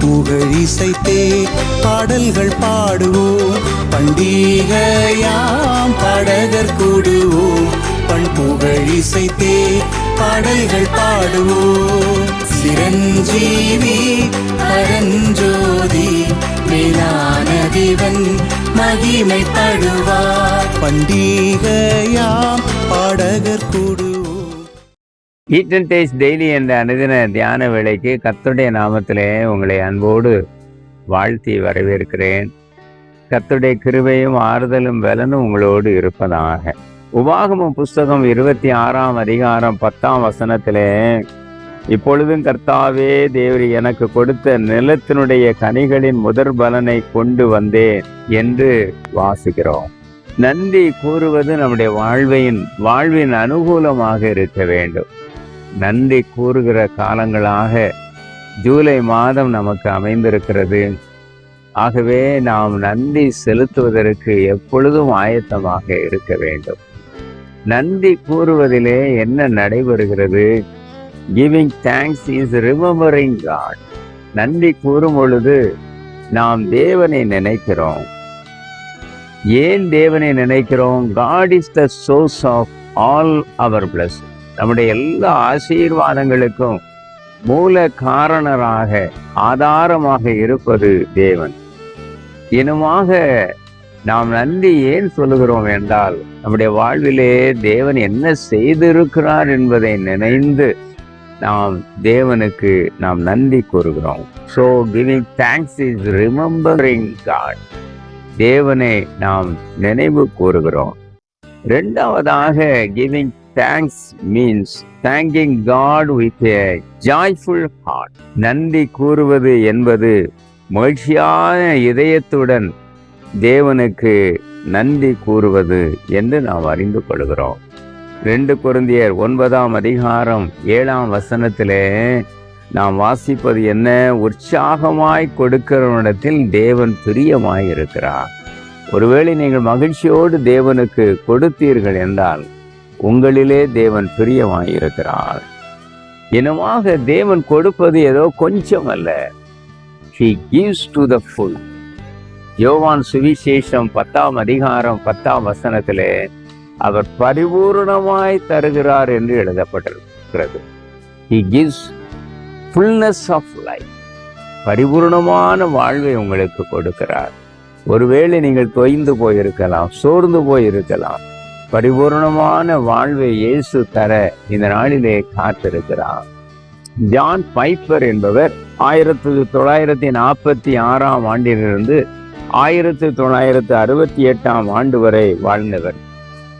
புகழ் இசைத்தே பாடல்கள் பாடுவோம். பண்டிகையாம் படகர் கூடுவோம். பண் புகழிசைத்தே பாடல்கள் பாடுவோம். சிரஞ்சீவி பரஞ்சோதி மேலான தேவன் மகிமைப்படுவார். பண்டிகையாம் பாடகர் கூடு ஈட் அண்ட் டேஸ்ட் டெய்லி என்ற அனுதின தியான வேலைக்கு கத்துடைய நாமத்திலே உங்களை அன்போடு வாழ்த்தி வரவேற்கிறேன். கத்துடைய கிருபையும் ஆறுதலும் பலனும் உங்களோடு இருப்பதாக. உபாகமும் புஸ்தகம் இருபத்தி ஆறாம் அதிகாரம் பத்தாம் வசனத்திலே இப்பொழுதும் கர்த்தாவே தேவரி எனக்கு கொடுத்த நிலத்தினுடைய கனிகளின் முதற் பலனை கொண்டு வந்தேன் என்று வாசிக்கிறோம் நன்றி கூறுவது நம்முடைய வாழ்வின் வாழ்வின் அனுகூலமாக இருக்க வேண்டும். நன்றி கூறுகிற காலங்களாக ஜூலை மாதம் நமக்கு அமைந்திருக்கிறது. ஆகவே நாம் நன்றி செலுத்துவதற்கு எப்பொழுதும் ஆயத்தமாக இருக்க வேண்டும். நன்றி கூறுவதிலே என்ன நடைபெறுகிறது? Giving thanks is remembering God நன்றி கூறும் பொழுது நாம் தேவனை நினைக்கிறோம். ஏன் தேவனை நினைக்கிறோம்? God is the source of all our bless நம்முடைய எல்லா ஆசீர்வாதங்களுக்கும் மூல காரணராக ஆதாரமாக இருப்பது தேவன். இனமாக நாம் நன்றி ஏன் சொல்லுகிறோம் என்றால் நம்முடைய வாழ்விலே தேவன் என்ன செய்திருக்கிறார் என்பதை நினைந்து நாம் தேவனுக்கு நாம் நன்றி கூறுகிறோம். So giving thanks is remembering God தேவனை நாம் நினைவு கூறுகிறோம். ரெண்டாவதாக giving thanks means thanking God with a joyful heart நன்றி கூறுவது என்பது மகிழ்ச்சியான இதயத்துடன் தேவனுக்கு நன்றி கூறுவது என்று நாம் அறிந்து கொள்கிறோம். ரெண்டு குருந்தியர் ஒன்பதாம் அதிகாரம் ஏழாம் வசனத்திலே நாம் வாசிப்பது என்ன? உற்சாகமாய் கொடுக்கிறவனிடத்தில் தேவன் பிரியமாய் இருக்கிறார் ஒருவேளை நீங்கள் மகிழ்ச்சியோடு தேவனுக்கு கொடுத்தீர்கள் என்றால் உங்களிலே தேவன் பிரியமாயிருக்கிறார். இனமாக தேவன் கொடுப்பது ஏதோ கொஞ்சம் அல்ல. He gives to the full யோவான் சுவிசேஷம் பத்தாம் அதிகாரம் பத்தாம் வசனத்திலே அவர் பரிபூரணமாய் தருகிறார் என்று எழுதப்பட்டிருக்கிறது. He gives fullness of life பரிபூர்ணமான வாழ்வை உங்களுக்கு கொடுக்கிறார். ஒருவேளை நீங்கள் தொய்ந்து போயிருக்கலாம் சோர்ந்து போயிருக்கலாம். பரிபூர்ணமான வாழ்வை இயேசு தர இந்த நாளிலே காத்திருக்கிறார். ஜான் பைப்பர் என்பவர் ஆயிரத்தி தொள்ளாயிரத்தி நாற்பத்தி ஆறாம் ஆண்டிலிருந்து ஆயிரத்தி தொள்ளாயிரத்தி அறுபத்தி எட்டாம் ஆண்டு வரை வாழ்ந்தவர்.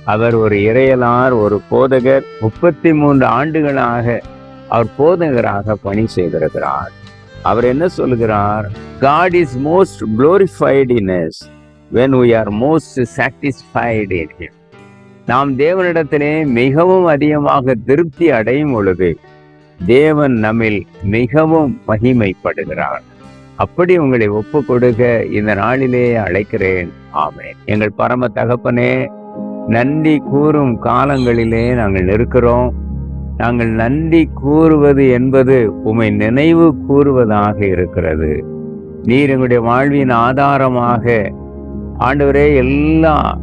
அவர் ஒரு இறையலார் ஒரு போதகர் முப்பத்தி மூன்று ஆண்டுகளாக அவர் போதகராக பணி செய்திருக்கிறார். அவர் என்ன சொல்கிறார்? God is most glorified in us when we are most satisfied in him நாம் தேவனிடத்திலே மிகவும் அதிகமாக திருப்தி அடையும் பொழுது தேவன் நம்மில் மிகவும் மகிமைப்படுகிறார். அப்படி உங்களை ஒப்பு கொடுக்க இந்த நாளிலே அழைக்கிறேன். ஆமேன். எங்கள் பரம தகப்பனே நன்றி கூறும் காலங்களிலே நாங்கள் இருக்கிறோம் நாங்கள் நன்றி கூறுவது என்பது உமை நினைவு கூறுவதாக இருக்கிறது. நீர் எங்களுடைய வாழ்வின் ஆதாரமாக ஆண்டவரே எல்லா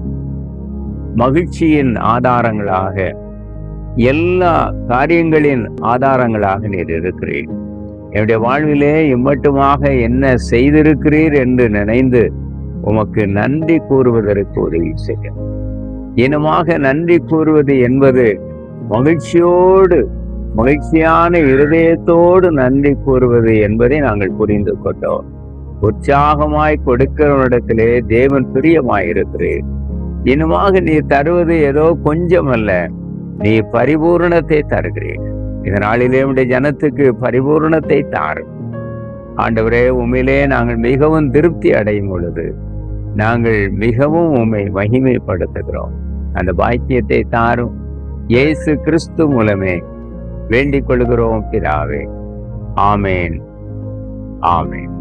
மகிழ்ச்சியின் ஆதாரங்களாக எல்லா காரியங்களின் ஆதாரங்களாக நீர் இருக்கிறீர். என்னுடைய வாழ்விலே இம்மட்டுமாக என்ன செய்திருக்கிறீர் என்று நினைந்து உமக்கு நன்றி கூறுவதற்கு உதவி செய்ய இனமாக நன்றி கூறுவது என்பது மகிழ்ச்சியோடு மகிழ்ச்சியான இருதயத்தோடு நன்றி கூறுவது என்பதை நாங்கள் புரிந்து கொண்டோம். உற்சாகமாய் கொடுக்கிறவனிடத்திலே தேவன் பிரியமாயிருக்கிறேன் இனமாக நீ தருவது ஏதோ கொஞ்சம் அல்ல நீ பரிபூரணத்தை தருகிறீர். இந்த நாளிலே உடைய ஜனத்துக்கு பரிபூரணத்தை தாரு. ஆண்டவரே உண்மையிலே நாங்கள் மிகவும் திருப்தி அடையும் பொழுது நாங்கள் மிகவும் உண்மை மகிமைப்படுத்துகிறோம். அந்த பாக்கியத்தை தாரும். இயேசு கிறிஸ்து மூலமே வேண்டிக் கொள்கிறோம் பிதாவே. ஆமேன். ஆமேன்.